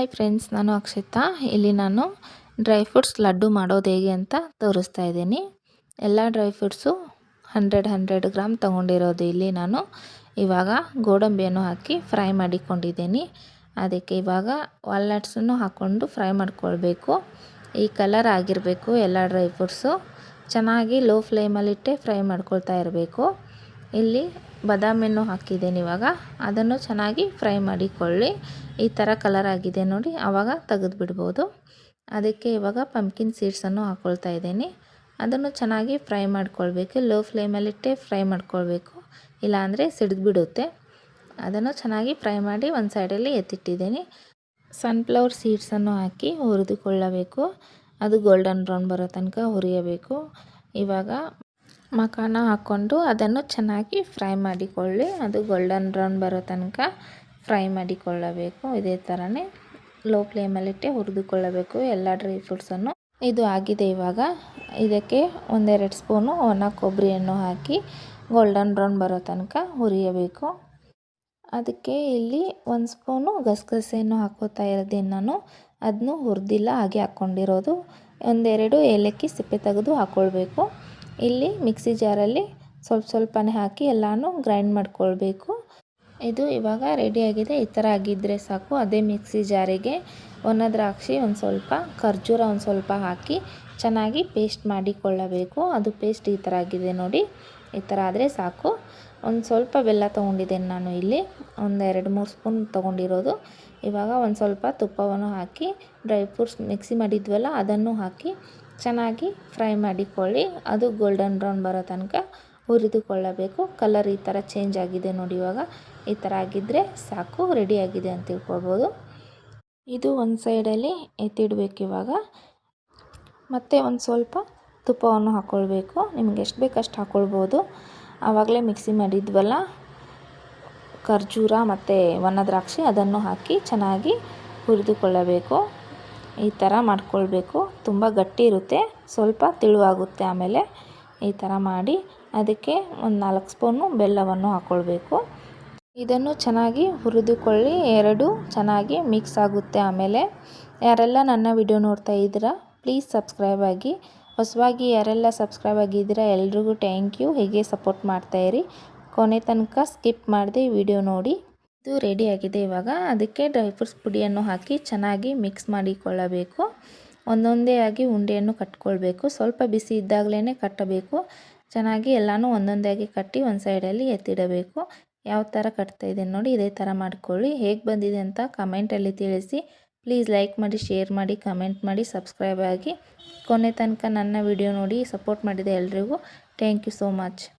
Hi friends, ನಾನು ಅಕ್ಷಿತಾ. ಇಲ್ಲಿ ನಾನು ಡ್ರೈ ಫ್ರೂಟ್ಸ್ ಲಡ್ಡು ಮಾಡೋದು ಹೇಗೆ ಅಂತ ತೋರಿಸ್ತಾ ಇದ್ದೀನಿ. ಎಲ್ಲ dry fruits hundred hundred gram ತೊಗೊಂಡಿರೋದು ಇಲ್ಲಿ ನಾನು. ಇವಾಗ ಗೋಡಂಬಿಯನ್ನು ಹಾಕಿ ಫ್ರೈ ಮಾಡಿಕೊಂಡಿದ್ದೀನಿ. ಅದಕ್ಕೆ ಇವಾಗ ವಾಲ್ನಟ್ಸನ್ನು ಹಾಕ್ಕೊಂಡು ಫ್ರೈ ಮಾಡಿಕೊಳ್ಬೇಕು. ಈ ಕಲರ್ ಆಗಿರಬೇಕು ಎಲ್ಲ ಡ್ರೈ ಫ್ರೂಟ್ಸು. ಚೆನ್ನಾಗಿ ಲೋ ಫ್ಲೇಮಲ್ಲಿಟ್ಟೆ ಫ್ರೈ ಮಾಡ್ಕೊಳ್ತಾ ಇರಬೇಕು. ಇಲ್ಲಿ ಬಾದಾಮಿಯನ್ನು ಹಾಕಿದ್ದೇನೆ ಇವಾಗ. ಅದನ್ನು ಚೆನ್ನಾಗಿ ಫ್ರೈ ಮಾಡಿಕೊಳ್ಳಿ. ಈ ಥರ ಕಲರ್ ಆಗಿದೆ ನೋಡಿ ಆವಾಗ ತೆಗೆದು ಬಿಡ್ಬೋದು ಅದಕ್ಕೆ ಇವಾಗ ಪಂಪ್ಕಿನ್ ಸೀಡ್ಸನ್ನು ಹಾಕ್ಕೊಳ್ತಾ ಇದ್ದೀನಿ. ಅದನ್ನು ಚೆನ್ನಾಗಿ ಫ್ರೈ ಮಾಡ್ಕೊಳ್ಬೇಕು. ಲೋ ಫ್ಲೇಮಲ್ಲಿಟ್ಟೆ ಫ್ರೈ ಮಾಡ್ಕೊಳ್ಬೇಕು. ಇಲ್ಲಾಂದರೆ ಸಿಡಿದು ಬಿಡುತ್ತೆ ಅದನ್ನು ಚೆನ್ನಾಗಿ ಫ್ರೈ ಮಾಡಿ ಒಂದು ಸೈಡಲ್ಲಿ ಎತ್ತಿಟ್ಟಿದ್ದೀನಿ. ಸನ್ಫ್ಲವರ್ ಸೀಡ್ಸನ್ನು ಹಾಕಿ ಹುರಿದುಕೊಳ್ಳಬೇಕು. ಅದು ಗೋಲ್ಡನ್ ಬ್ರೌನ್ ಬರೋ ತನಕ ಹುರಿಯಬೇಕು. ಇವಾಗ ಮಖಾನ ಹಾಕ್ಕೊಂಡು ಅದನ್ನು ಚೆನ್ನಾಗಿ ಫ್ರೈ ಮಾಡಿಕೊಳ್ಳಿ. ಅದು ಗೋಲ್ಡನ್ ಬ್ರೌನ್ ಬರೋ ತನಕ ಫ್ರೈ ಮಾಡಿಕೊಳ್ಳಬೇಕು. ಇದೇ ಥರನೇ ಲೋ ಫ್ಲೇಮಲ್ಲಿಟ್ಟೆ ಹುರಿದುಕೊಳ್ಳಬೇಕು ಎಲ್ಲ ಡ್ರೈ ಫ್ರೂಟ್ಸನ್ನು ಇದು ಆಗಿದೆ ಇವಾಗ. ಇದಕ್ಕೆ ಒಂದೆರಡು ಸ್ಪೂನು ಒಣ ಕೊಬ್ಬರಿಯನ್ನು ಹಾಕಿ ಗೋಲ್ಡನ್ ಬ್ರೌನ್ ಬರೋ ತನಕ ಹುರಿಯಬೇಕು. ಅದಕ್ಕೆ ಇಲ್ಲಿ ಒಂದು ಸ್ಪೂನು ಗಸಗಸೆಯನ್ನು ಹಾಕೋತಾ ಇರೋದೇನು ನಾನು. ಅದನ್ನು ಹುರಿದಿಲ್ಲ, ಹಾಗೆ ಹಾಕ್ಕೊಂಡಿರೋದು ಒಂದೆರಡು ಏಲಕ್ಕಿ ಸಿಪ್ಪೆ ತೆಗೆದು ಹಾಕ್ಕೊಳ್ಬೇಕು ಇಲ್ಲಿ ಮಿಕ್ಸಿ ಜಾರಲ್ಲಿ ಸ್ವಲ್ಪ ಸ್ವಲ್ಪನೇ ಹಾಕಿ ಎಲ್ಲನೂ ಗ್ರೈಂಡ್ ಮಾಡ್ಕೊಳ್ಬೇಕು. ಇದು ಇವಾಗ ರೆಡಿಯಾಗಿದೆ ಈ ಥರ ಆಗಿದ್ದರೆ ಸಾಕು. ಅದೇ ಮಿಕ್ಸಿ ಜಾರಿಗೆ ಒಣ ದ್ರಾಕ್ಷಿ ಒಂದು ಸ್ವಲ್ಪ, ಖರ್ಜೂರ ಒಂದು ಸ್ವಲ್ಪ ಹಾಕಿ ಚೆನ್ನಾಗಿ ಪೇಸ್ಟ್ ಮಾಡಿಕೊಳ್ಳಬೇಕು. ಅದು ಪೇಸ್ಟ್ ಈ ಥರ ಆಗಿದೆ ನೋಡಿ. ಈ ಥರ ಆದರೆ ಸಾಕು. ಒಂದು ಸ್ವಲ್ಪ ಬೆಲ್ಲ ತೊಗೊಂಡಿದ್ದೇನೆ ನಾನು ಇಲ್ಲಿ. ಒಂದು ಎರಡು ಮೂರು ಸ್ಪೂನ್ ತೊಗೊಂಡಿರೋದು. ಇವಾಗ ಒಂದು ಸ್ವಲ್ಪ ತುಪ್ಪವನ್ನು ಹಾಕಿ, ಡ್ರೈ ಫ್ರೂಟ್ಸ್ ಮಿಕ್ಸಿ ಮಾಡಿದ್ವಲ್ಲ ಅದನ್ನು ಹಾಕಿ ಚೆನ್ನಾಗಿ ಫ್ರೈ ಮಾಡಿಕೊಳ್ಳಿ. ಅದು ಗೋಲ್ಡನ್ ಬ್ರೌನ್ ಬರೋ ತನಕ ಹುರಿದುಕೊಳ್ಳಬೇಕು. ಕಲರ್ ಈ ಥರ ಚೇಂಜ್ ಆಗಿದೆ ನೋಡಿ ಇವಾಗ. ಈ ಥರ ಆಗಿದ್ದರೆ ಸಾಕು ರೆಡಿಯಾಗಿದೆ ಅಂತ ತಿಳ್ಕೊಳ್ಬೋದು. ಇದು ಒಂದು ಸೈಡಲ್ಲಿ ಎತ್ತಿಡಬೇಕು ಇವಾಗ. ಮತ್ತು ಒಂದು ಸ್ವಲ್ಪ ತುಪ್ಪವನ್ನು ಹಾಕ್ಕೊಳ್ಬೇಕು ನಿಮ್ಗೆ ಎಷ್ಟು ಬೇಕು ಅಷ್ಟು ಹಾಕ್ಕೊಳ್ಬೋದು ಆವಾಗಲೇ ಮಿಕ್ಸಿ ಮಾಡಿದ್ವಲ್ಲ? ಖರ್ಜೂರ ಮತ್ತು ಒಣ ದ್ರಾಕ್ಷಿ ಅದನ್ನು ಹಾಕಿ ಚೆನ್ನಾಗಿ ಹುರಿದುಕೊಳ್ಳಬೇಕು. ಈ ಥರ ಮಾಡ್ಕೊಳ್ಬೇಕು. ತುಂಬ ಗಟ್ಟಿ ಇರುತ್ತೆ. ಸ್ವಲ್ಪ ತಿಳುವಾಗುತ್ತೆ ಆಮೇಲೆ ಈ ಥರ ಮಾಡಿ ಅದಕ್ಕೆ ಒಂದು ನಾಲ್ಕು ಸ್ಪೂನು ಬೆಲ್ಲವನ್ನು ಹಾಕ್ಕೊಳ್ಬೇಕು ಇದನ್ನು ಚೆನ್ನಾಗಿ ಹುರಿದುಕೊಳ್ಳಿ. ಎರಡು ಚೆನ್ನಾಗಿ ಮಿಕ್ಸ್ ಆಗುತ್ತೆ ಆಮೇಲೆ. ಯಾರೆಲ್ಲ ನನ್ನ ವಿಡಿಯೋ ನೋಡ್ತಾ ಇದ್ದೀರಾ, ಪ್ಲೀಸ್ ಸಬ್ಸ್ಕ್ರೈಬ್ ಆಗಿ. ಹೊಸವಾಗಿ ಯಾರೆಲ್ಲ ಸಬ್ಸ್ಕ್ರೈಬ್ ಆಗಿದ್ದೀರಾ, ಎಲ್ರಿಗೂ ಥ್ಯಾಂಕ್ ಯು. ಹೀಗೆ ಸಪೋರ್ಟ್ ಮಾಡ್ತಾಯಿರಿ ಕೊನೆ ತನಕ ಸ್ಕಿಪ್ ಮಾಡಿದೆ ವಿಡಿಯೋ ನೋಡಿ. ಇದು ರೆಡಿಯಾಗಿದೆ ಇವಾಗ ಅದಕ್ಕೆ ಡ್ರೈ ಫ್ರೂಟ್ಸ್ ಪುಡಿಯನ್ನು ಹಾಕಿ ಚೆನ್ನಾಗಿ ಮಿಕ್ಸ್ ಮಾಡಿಕೊಳ್ಳಬೇಕು. ಒಂದೊಂದೇ ಆಗಿ ಉಂಡೆಯನ್ನು ಕಟ್ಕೊಳ್ಬೇಕು. ಸ್ವಲ್ಪ ಬಿಸಿ ಇದ್ದಾಗಲೇ ಕಟ್ಟಬೇಕು. ಚೆನ್ನಾಗಿ ಎಲ್ಲನೂ ಒಂದೊಂದೇ ಆಗಿ ಕಟ್ಟಿ ಒಂದು ಸೈಡಲ್ಲಿ ಎತ್ತಿಡಬೇಕು. ಯಾವ ಥರ ಕಟ್ತಾ ಇದ್ದೀನಿ ನೋಡಿ, ಇದೇ ಥರ ಮಾಡ್ಕೊಳ್ಳಿ. ಹೇಗೆ ಬಂದಿದೆ ಅಂತ ಕಮೆಂಟಲ್ಲಿ ತಿಳಿಸಿ. ಪ್ಲೀಸ್ ಲೈಕ್ ಮಾಡಿ ಶೇರ್ ಮಾಡಿ ಕಮೆಂಟ್ ಮಾಡಿ ಸಬ್ಸ್ಕ್ರೈಬ್ ಆಗಿ. ಕೊನೆ ತನಕ ನನ್ನ ವಿಡಿಯೋ ನೋಡಿ ಸಪೋರ್ಟ್ ಮಾಡಿದೆ ಎಲ್ರಿಗೂ ಥ್ಯಾಂಕ್ ಯು ಸೋ ಮಚ್